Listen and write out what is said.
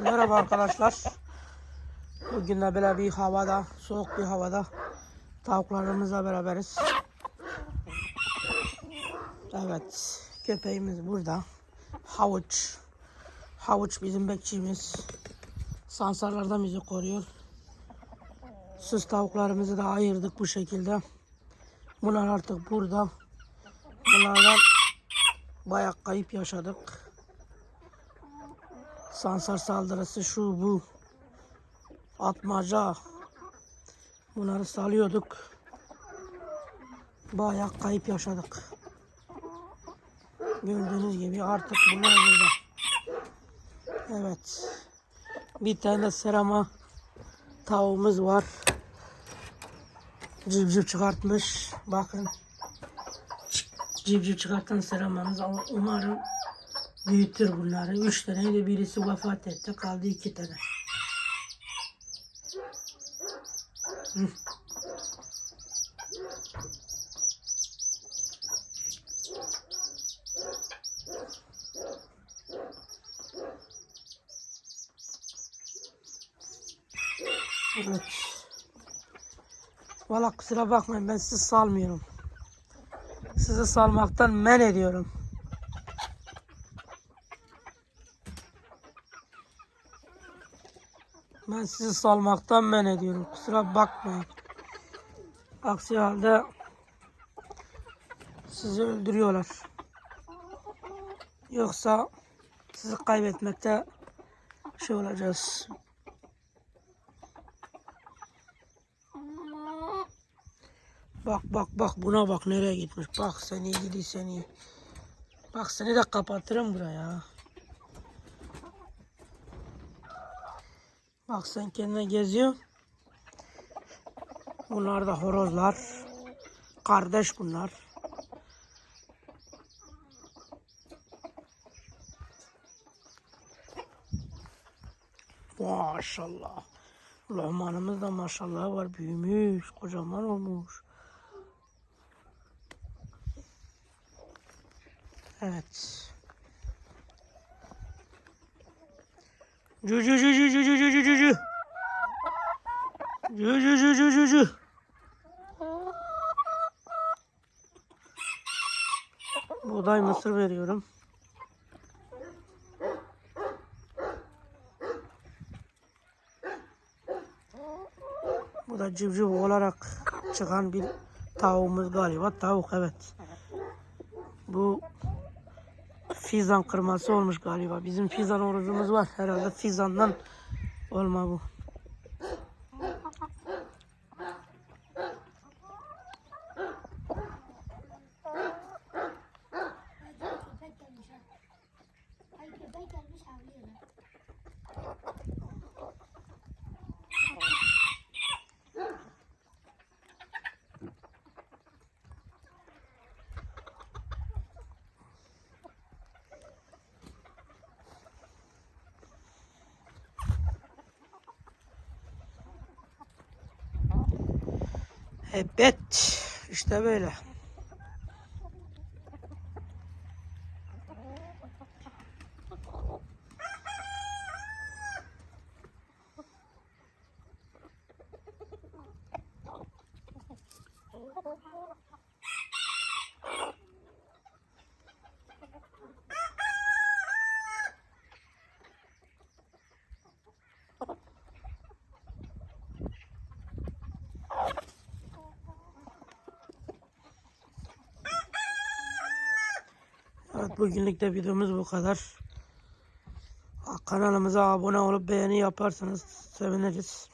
Merhaba arkadaşlar. Bugün de böyle bir havada, soğuk bir havada tavuklarımızla beraberiz. Evet, köpeğimiz burada. Havuç. Havuç bizim bekçimiz. Sansarlardan bizi koruyor. Süs tavuklarımızı da ayırdık bu şekilde. Bunlar artık burada. Bunlardan bayağı kayıp yaşadık. Sansar saldırısı şu bu. Atmaca. Bunları salıyorduk. Bayağı kayıp yaşadık. Gördüğünüz gibi artık bunlar burada. Evet. Bir tane serama tavuğumuz var. Civciv çıkartmış. Bakın. Civciv çıkartan seramamız. Umarım büyütür bunları. Üç taneydi birisi vefat etti. Kaldı iki tane. Hı. Evet. Valla kusura bakmayın ben sizi salmıyorum. Sizi salmaktan men ediyorum. Ben sizi salmaktan men ediyorum. Kusura bakmayın. Aksi halde sizi öldürüyorlar. Yoksa sizi kaybetmekte şey olacağız. Bak bak bak buna bak nereye gitmiş. Bak seni gidi seni. Bak seni de kapatırım buraya. Bak sen kendine geziyor. Bunlar da horozlar. Kardeş bunlar. Maşallah. Lohmanımız da maşallah var. Büyümüş. Kocaman olmuş. Evet. Cü cü cü cü cü cü cü cü cü cü. Cü cü cü cü cü cü. Buğday mısır veriyorum. Bu da civciv olarak çıkan bir tavuğumuz galiba. Tavuk evet. Bu fizan kırması olmuş galiba. Bizim fizan orucumuz var. Herhalde fizandan olma bu. Evet. işte böyle. Evet bugünlük de videomuz bu kadar. Kanalımıza abone olup beğeni yaparsanız seviniriz.